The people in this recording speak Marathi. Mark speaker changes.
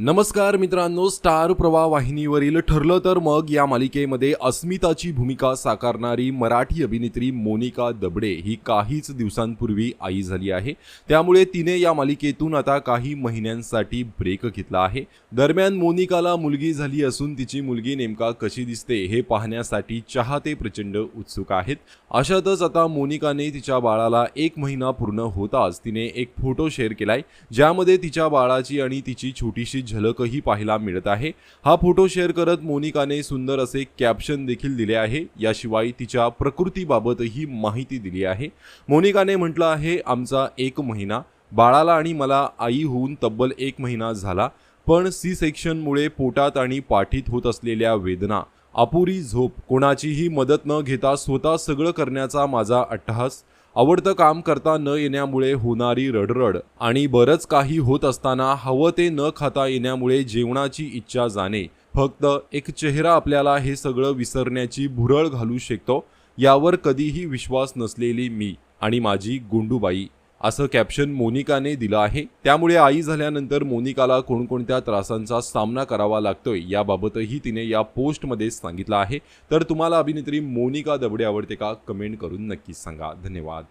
Speaker 1: नमस्कार मित्रांनो स्टार प्रवाह वाहिनीवरील ठरलं तर मग या मालिकेमध्ये अस्मिताची भूमिका साकारणारी मराठी अभिनेत्री मोनिका दबडे ही काहीच दिवसांपूर्वी आई झाली आहे. त्यामुळे तिने या मालिकेतून आता काही महिन्यांसाठी ब्रेक घेतला आहे. दरम्यान मोनिकाला मुलगी झाली असून तिची मुलगी नेमका कशी दिसते हे पाहण्यासाठी चाहते प्रचंड उत्सुक आहेत. अशातच आता मोनिकाने तिच्या बाळाला एक महिना पूर्ण होताच तिने एक फोटो शेअर केलाय ज्यामध्ये तिच्या बाळाची आणि तिची छोटीशी झलकही पाहायला मिळत आहे. हा फोटो शेअर करत मोनिकाने सुंदर असे कॅप्शन देखील दिले आहे. याशिवाय तिच्या प्रकृतीबाबतही माहिती दिली आहे. मोनिकाने म्हटलं आहे आमचा एक महिना. बाळाला आणि मला आई होऊन तब्बल एक महिना झाला. पण सी सेक्शनमुळे पोटात आणि पाठीत होत असलेल्या वेदना अपुरी झोप कोणाचीही मदत न घेता स्वतः सगळं करण्याचा माझा अट्टहास आवडतं काम करता न येण्यामुळे होणारी रडरड आणि बरंच काही होत असताना हवं ते न खाता येण्यामुळे जेवणाची इच्छा जाणे फक्त एक चेहरा आपल्याला हे सगळं विसरण्याची भुरळ घालू शकतो यावर कधीही विश्वास नसलेली मी आणि माझी गुंडूबाई. असं कॅप्शन मोनिकाने दिलं आहे. त्यामुळे आई झाल्यानंतर मोनिकाला कोणकोणत्या त्रासांचा सामना करावा लागतोय याबाबतही तिने या पोस्टमध्ये सांगितलं आहे. तर तुम्हाला अभिनेत्री मोनिका दबडे आवडते का? कमेंट करून नक्कीच सांगा. धन्यवाद.